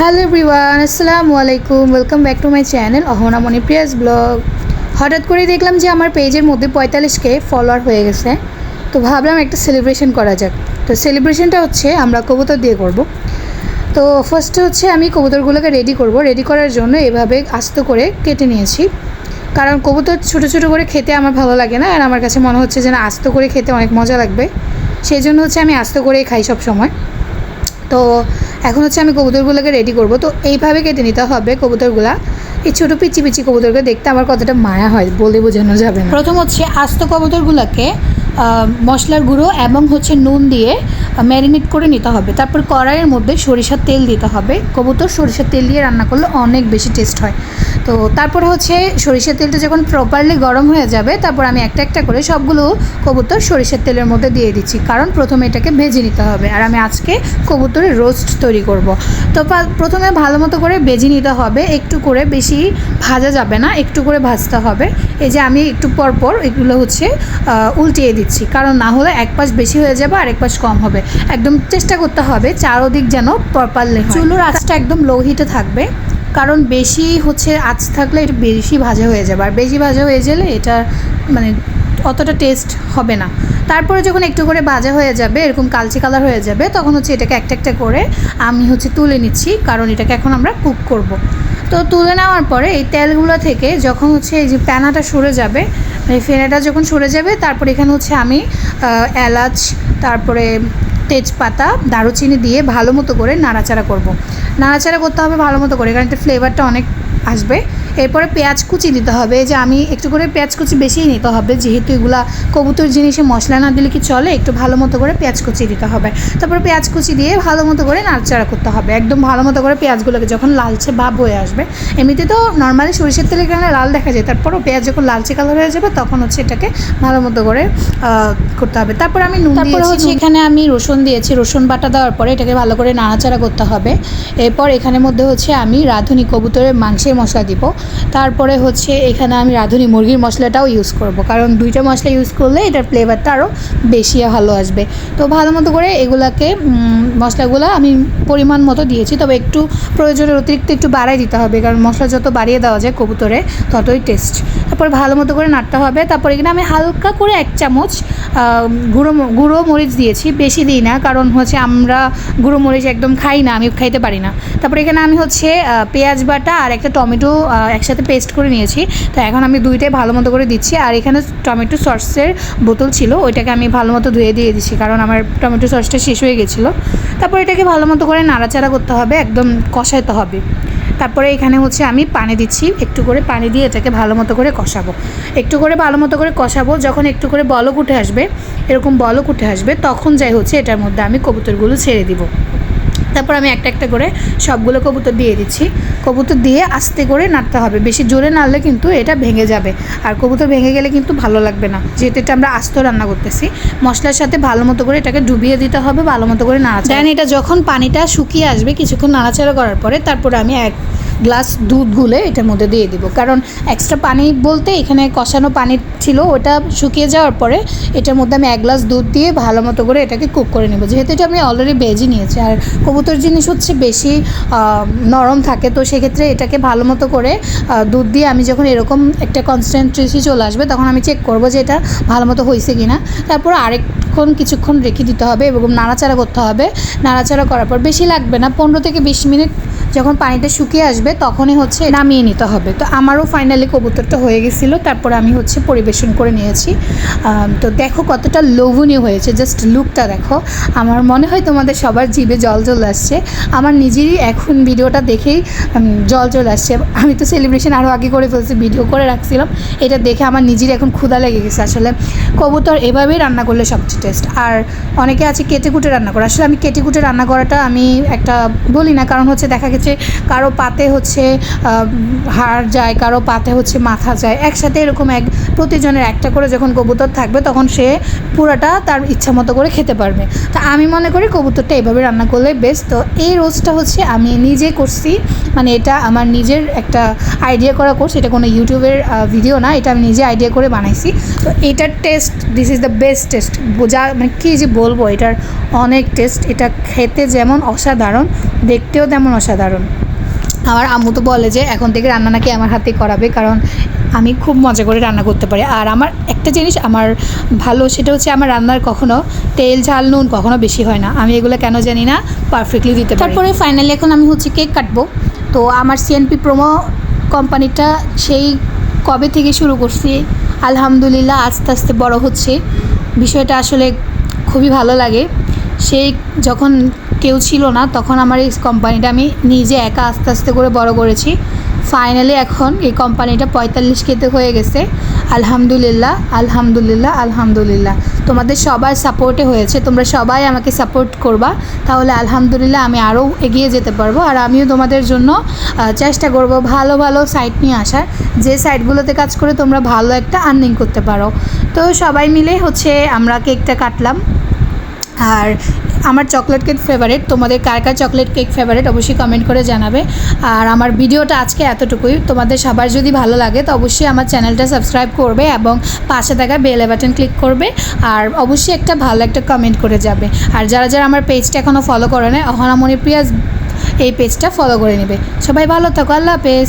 Hello everyone আসসালামু আলাইকুম welcome back to my channel Ahana Manipriya's blog হঠাৎ করে দেখলাম যে আমার পেজের মধ্যে পঁয়তাল্লিশকে ফলোয়ার হয়ে গেছে। তো ভাবলাম একটা সেলিব্রেশন করা যাক। তো সেলিব্রেশনটা হচ্ছে, আমরা কবুতর দিয়ে করব। তো ফার্স্টে হচ্ছে আমি কবুতরগুলোকে রেডি করব। রেডি করার জন্য এভাবে আস্ত করে কেটে নিয়েছি। কারণ কবুতর ছোটো ছোটো করে খেতে আমার ভালো লাগে না, আর আমার কাছে মনে হচ্ছে যে না, আস্ত করে খেতে অনেক মজা লাগবে। সেই জন্য হচ্ছে আমি আস্ত করেই খাই সব সময় তো এখন হচ্ছে আমি কবুতরগুলোকে রেডি করব। তো এইভাবে কেটে নিতে হবে কবুতরগুলা। এই ছোটো পিচি পিচি কবুতরকে দেখতে আমার কতটা মায়া হয়, বলে বোঝানো যাবে প্রথম হচ্ছে আস্ত কবুতরগুলোকে মশলার গুঁড়ো এবং হচ্ছে নুন দিয়ে ম্যারিনেট করে নিতে হবে। তারপর কড়াইয়ের মধ্যে সরিষার তেল দিতে হবে। কবুতর সরিষার তেল দিয়ে রান্না করলে অনেক বেশি টেস্ট হয়। তো তারপর হচ্ছে সরিষার তেলটা যখন প্রপারলি গরম হয়ে যাবে, তারপর আমি একটা একটা করে সবগুলো কবুতর সরিষার তেলের মধ্যে দিয়ে দিচ্ছি। কারণ প্রথমে এটাকে ভেজে নিতে হবে। আর আমি আজকে কবুতরের রোস্ট তৈরি করব। তো প্রথমে ভালো মতো করে ভেজে নিতে হবে। একটু করে বেশি ভাজা যাবে না, একটু করে ভাজতে হবে। এই যে আমি একটু পর পর এগুলো হচ্ছে উল্টিয়ে দিচ্ছি। কারণ না হলে এক পাশ বেশি হয়ে যাবে আর এক পাশ কম হবে। একদম চেষ্টা করতে হবে চারোদিক যেন প্রপারলি চুলোর আঁচটা একদম লো হিটে থাকবে কারণ বেশি হচ্ছে আঁচ থাকলে এটা বেশি ভাজা হয়ে যাবে। আর বেশি ভাজা হয়ে গেলে এটা মানে অতটা টেস্ট হবে না। তারপরে যখন একটু করে ভাজা হয়ে যাবে এরকম কালচে কালার হয়ে যাবে তখন হচ্ছে এটাকে একটা একটা করে আমি হচ্ছে তুলে নিচ্ছি কারণ এটাকে এখন আমরা কুক করব। তো তুলে নেওয়ার পরে এই তেলগুলো থেকে যখন হচ্ছে এই যে প্যানাটা সরে যাবে এই ফেনাটা যখন সরে যাবে তারপর এখানে হচ্ছে আমি এলাচ তারপরে তেজপাতা, দারুচিনি দিয়ে ভালো মতো করে নাড়াচাড়া করব। নাড়াচাড়া করতে হবে ভালো মতো করে, কারণ এতে ফ্লেভারটা অনেক আসবে এরপরে পেঁয়াজ কুচি দিতে হবে। যে আমি একটু করে পেঁয়াজ কুচি বেশিই নিতে হবে যেহেতু এগুলা কবুতর জিনিসে মশলা না দিলে কি চলে? একটু ভালো মতো করে পেঁয়াজ কুচি দিতে হবে। তারপরে পেঁয়াজ কুচি দিয়ে ভালো মতো করে নাড়চাড়া করতে হবে। একদম ভালো মতো করে পেঁয়াজগুলোকে যখন লালচে ভাব হয়ে আসবে এমনিতে তো নর্মালি সরিষার তেলের কারণে লাল দেখা যায় তারপরও পেঁয়াজ যখন লালচে কালার হয়ে যাবে তখন হচ্ছে এটাকে ভালো মতো করে করতে হবে। তারপর আমি নুন তারপরে হচ্ছে এখানে আমি রসুন দিয়েছি। রসুন বাটা দেওয়ার পরে এটাকে ভালো করে নাড়াচাড়া করতে হবে। এরপর এখানের মধ্যে হচ্ছে আমি রাঁধুনি কবুতরের মাংসের মশলা দিব। তারপরে হচ্ছে এখানে আমি রাঁধুনি মুরগির মশলাটাও ইউজ করব। কারণ দুইটা মশলা ইউজ করলে এটার ফ্লেভারটা আরও বেশি ভালো আসবে। তো ভালো মতো করে এগুলাকে মশলাগুলো আমি পরিমাণ মতো দিয়েছি। তবে একটু প্রয়োজনের অতিরিক্ত একটু বাড়াই দিতে হবে। কারণ মশলা যত বাড়িয়ে দেওয়া যায় কবুতরে, ততই টেস্ট তারপর ভালো মতো করে নাড়তে হবে। তারপর এখানে আমি হালকা করে এক চামচ গুঁড়ো গুঁড়ো মরিচ দিয়েছি। বেশি দিই না, কারণ হচ্ছে আমরা গুঁড়ো মরিচ একদম খাই না আমি খাইতে পারি না। তারপর এখানে আমি হচ্ছে পেঁয়াজ বাটা আর একটা টমেটো একসাথে পেস্ট করে নিয়েছি। তো এখন আমি দুইটাই ভালো মতো করে দিচ্ছি। আর এখানে টমেটো সসের বোতল ছিল, ওইটাকে আমি ভালো মতো ধুয়ে দিয়ে দিচ্ছি, কারণ আমার টমেটো সসটা শেষ হয়ে গেছিল। তারপর এটাকে ভালো মতো করে নাড়াচাড়া করতে হবে, একদম কষাইতে হবে। তারপরে এখানে হচ্ছে আমি পানি দিচ্ছি, একটু করে পানি দিয়ে এটাকে ভালো মতো করে কষাবো। একটু করে ভালো মতো করে কষাবো, যখন একটু করে বলক উঠে আসবে, এরকম বলক উঠে আসবে, তখন যাই হচ্ছে এটার মধ্যে আমি কবুতরগুলো ছেড়ে দিব। তারপর আমি একটা একটা করে সবগুলো কবুতর দিয়ে দিচ্ছি। কবুতর দিয়ে আস্তে করে নাড়তে হবে। বেশি জোরে নাড়লে কিন্তু এটা ভেঙে যাবে। আর কবুতর ভেঙে গেলে কিন্তু ভালো লাগবে না। যেহেতু এটা আমরা আস্ত রান্না করতেছি, মশলার সাথে ভালো মতো করে এটাকে ডুবিয়ে দিতে হবে, ভালো মতো করে নাড়াচাড়া দেন এটা যখন পানিটা শুকিয়ে আসবে, কিছুক্ষণ নাড়াচাড়া করার পরে তারপরে আমি এক গ্লাস দুধ গুলে এটার মধ্যে দিয়ে দিব। কারণ এক্সট্রা পানি বলতে এখানে কষানো পানি ছিল, ওটা শুকিয়ে যাওয়ার পরে এটার মধ্যে আমি এক গ্লাস দুধ দিয়ে ভালো মতো করে এটাকে কুক করে নেব। যেহেতু এটা আমি অলরেডি বেজে নিয়েছি, আর কবুতর জিনিস হচ্ছে বেশি নরম থাকে, তো সেক্ষেত্রে এটাকে ভালো মতো করে দুধ দিয়ে আমি যখন এরকম একটা কনসেন্ট্রেসি চলে আসবে, তখন আমি চেক করব যে এটা ভালো মতো হয়েছে কি না তারপর আরেকক্ষণ কিছুক্ষণ রেখে দিতে হবে এবং নাড়াচাড়া করতে হবে। নাড়াচাড়া করার পর বেশি লাগবে না, পনেরো থেকে বিশ মিনিট যখন পানিটা শুকিয়ে আসবে, তখনই হচ্ছে নামিয়ে নিতে হবে। তো আমারও ফাইনালি কবুতরটা হয়ে গেছিল, তারপরে আমি হচ্ছে পরিবেশন করে নিয়েছি। তো দেখো কতটা লোভনীয় হয়েছে জাস্ট লুকটা দেখো। আমার মনে হয় তোমাদের সবার জিভে জল চলে আসছে। আমার নিজেরই এখন ভিডিওটা দেখেই জল চলে আসছে। আমি তো সেলিব্রেশন আরও আগে করে ফেলছি ভিডিও করে রাখছিলাম। এটা দেখে আমার নিজেরই এখন ক্ষুধা লেগে গেছে। আসলে কবুতর এভাবেই রান্না করলে সবচেয়ে টেস্ট আর অনেকে আছে কেটে কুটে রান্না করে। আসলে আমি কেটে কুটে রান্না করাটা আমি একটা বলি না, কারণ হচ্ছে দেখা গেছে কারও পাতে হচ্ছে হাড় যায়, কারও পাতে হচ্ছে মাথা যায়। একসাথে এরকম এক প্রতিজনের একটা করে যখন কবুতর থাকবে, তখন সে পুরোটা তার ইচ্ছা মতো করে খেতে পারবে। তা আমি মনে করি কবুতরটা এইভাবে রান্না করলে বেস্ট তো এই রোজটা হচ্ছে আমি নিজে করছি। মানে এটা আমার নিজের একটা আইডিয়া করা কোর্স এটা কোনো ইউটিউবের ভিডিও না, এটা আমি নিজে আইডিয়া করে বানাইছি। তো এটার taste this is the best taste যা মানে কী যে বলব, এটার অনেক টেস্ট এটা খেতে যেমন অসাধারণ দেখতেও তেমন অসাধারণ। আমার আম্মু তো বলে যে, এখন থেকে রান্না নাকি আমার হাতে করাবে, কারণ আমি খুব মজা করে রান্না করতে পারি। আর আমার একটা জিনিস আমার ভালো, সেটা হচ্ছে আমার রান্নার কখনো তেল, ঝাল, নুন কখনো বেশি হয় না। আমি এগুলো কেন জানি না পারফেক্টলি দিতে পারি। তারপরে ফাইনালি এখন আমি হচ্ছে কেক কাটবো। তো আমার সিএনপি প্রোমো কোম্পানিটা সেই কবে থেকে শুরু করছি, আলহামদুলিল্লাহ আস্তে আস্তে বড় হচ্ছে। বিষয়টা আসলে খুবই ভালো লাগে। সেই যখন কেউ ছিল না, তখন আমার এই কোম্পানিটা আমি নিজে একা আস্তে আস্তে করে বড় করেছি। ফাইনালি এখন এই কোম্পানিটা পঁয়তাল্লিশ কেতে হয়ে গেছে। আলহামদুলিল্লাহ আলহামদুলিল্লাহ আলহামদুলিল্লাহ। তোমাদের সবার সাপোর্টে হয়েছে, তোমরা সবাই আমাকে সাপোর্ট করবা। তাহলে আলহামদুলিল্লাহ আমি আরও এগিয়ে যেতে পারব। আর আমিও তোমাদের জন্য চেষ্টা করব ভালো ভালো সাইট নিয়ে আসার। যে সাইটগুলোতে কাজ করে তোমরা ভালো একটা আর্নিং করতে পারো। তো সবাই মিলে হচ্ছে আমরা কেকটা কাটলাম। আর আমার চকলেট কেক ফেভারিট তোমাদের কার কার চকলেট কেক ফেভারিট অবশ্যই কমেন্ট করে জানাবে। আর আমার ভিডিওটা আজকে এতটুকুই। তোমাদের সবার যদি ভালো লাগে তো অবশ্যই আমার চ্যানেলটা সাবস্ক্রাইব করবে এবং পাশে থাকা বেল বাটন ক্লিক করবে। আর অবশ্যই একটা ভালো একটা কমেন্ট করে যাবে। আর যারা যারা আমার পেজটা এখনও ফলো করে নেয় অহনা মণিপ্রিয়া এই পেজটা ফলো করে নেবে। সবাই ভালো থাকো, আল্লাহ হাফেজ।